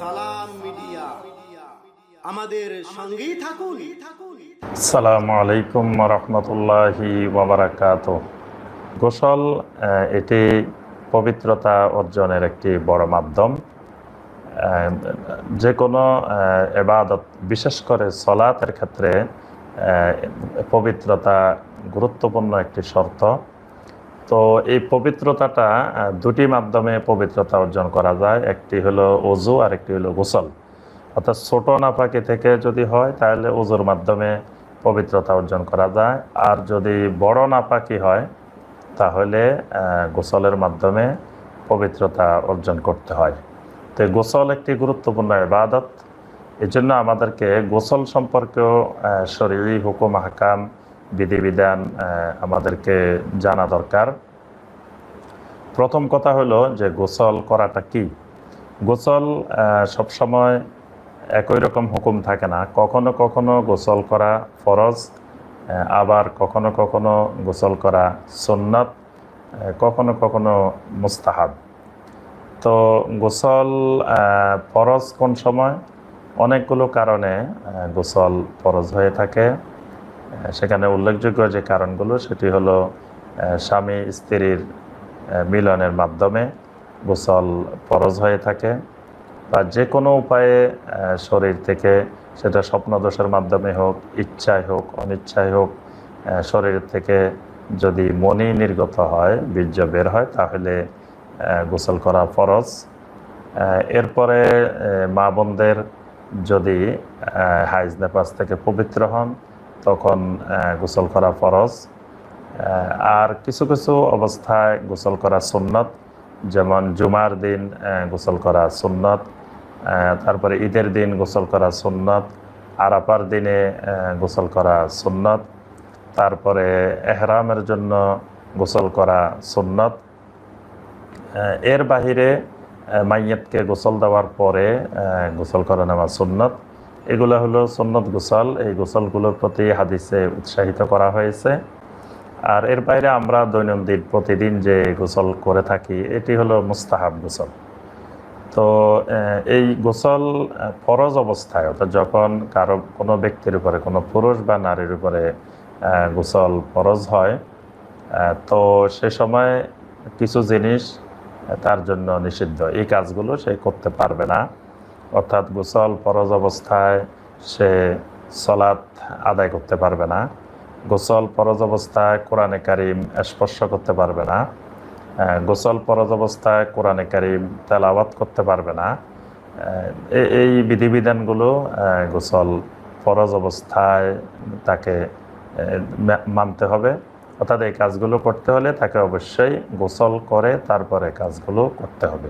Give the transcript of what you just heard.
সালাম মিডিয়া। আমাদের সঙ্গেই থাকুন। সালামু আলাইকুম রহমতুল্লাহি ওবরাকাত গোসল এটি পবিত্রতা অর্জনের একটি বড় মাধ্যম। যে কোনো এবাদত বিশেষ করে সলাতের ক্ষেত্রে পবিত্রতা গুরুত্বপূর্ণ একটি শর্ত। তো এই পবিত্রতাটা দুটি মাধ্যমে পবিত্রতা অর্জন করা যায়। একটি হলো অজু আর একটি হলো গোসল। অর্থাৎ ছোট নাপাকি থেকে যদি হয়, তাহলে অজুর মাধ্যমে পবিত্রতা অর্জন করা যায়। আর যদি বড় নাপাকি হয়, তাহলে গোসলের মাধ্যমে পবিত্রতা অর্জন করতে হয়। তো গোসল একটি গুরুত্বপূর্ণ ইবাদত। এই জন্য আমাদেরকে গোসল সম্পর্কেও শরীরী হুকুম হাকাম বিধিবিধান আমাদেরকে জানা দরকার। প্রথম কথা হলো যে গোসল করাটা কি? গোসল সবসময় একই রকম হুকুম থাকে না। কখনো কখনো গোসল করা ফরজ আবার কখনো কখনো গোসল করা সুন্নত আহ, কখনো কখনো মুস্তাহাব। তো গোসল ফরজ কোন সময়? অনেকগুলো কারণে গোসল ফরজ হয়ে থাকে। সেখানে উল্লেখযোগ্য যে কারণগুলো, সেটি হলো স্বামী স্ত্রীর মিলনের মাধ্যমে গোসল ফরজ হয়ে থাকে বা যে কোনো উপায়ে শরীর থেকে সেটা স্বপ্নদোষের মাধ্যমে হোক, ইচ্ছায় হোক, অনিচ্ছায় হোক শরীর থেকে যদি মনি নির্গত হয়, বীর্য বের হয়, তাহলে গোসল করা ফরজ। এরপরে মা বোনদের যদি হাইজ নেপাস থেকে পবিত্র হন তখন গোসল করা ফরজ। আর কিছু কিছু অবস্থায় গোসল করা সুন্নত, যেমন জুমার দিন গোসল করা সুন্নত তারপরে ঈদের দিন গোসল করা সুন্নত আরাপার দিনে গোসল করা সুন্নত, তারপরে এহরামের জন্য গোসল করা সুন্নত। এর বাহিরে মাইয়াতকে গোসল দেওয়ার পরে গোসল করা নেওয়া সুন্নত। এগুলো হলো সুন্নত গোসল। এই গোসলগুলোর প্রতি হাদিসে উৎসাহিত করা হয়েছে। আর এর বাইরে আমরা দৈনন্দিন প্রতিদিন যে গোসল করে থাকি, এটি হলো মুস্তাহাব গোসল। তো এই গোসল ফরজ অবস্থায় অর্থাৎ যখন কারও কোনো ব্যক্তির উপরে, কোনো পুরুষ বা নারীর উপরে গোসল ফরজ হয় তো সে সময় কিছু জিনিস তার জন্য নিষিদ্ধ। এই কাজগুলো সে করতে পারবে না। অর্থাৎ গোসল ফরজ অবস্থায় সে সলাৎ আদায় করতে পারবে না। গোসল ফরজ অবস্থায় কোরআনে কারিম স্পর্শ করতে পারবে না। গোসল ফরজ অবস্থায় কোরআনে কারিম তেলাওয়াত করতে পারবে না। এই বিধিবিধানগুলো গোসল ফরজ অবস্থায় তাকে মানতে হবে। অর্থাৎ এই কাজগুলো করতে হলে তাকে অবশ্যই গোসল করে তারপরে কাজগুলো করতে হবে।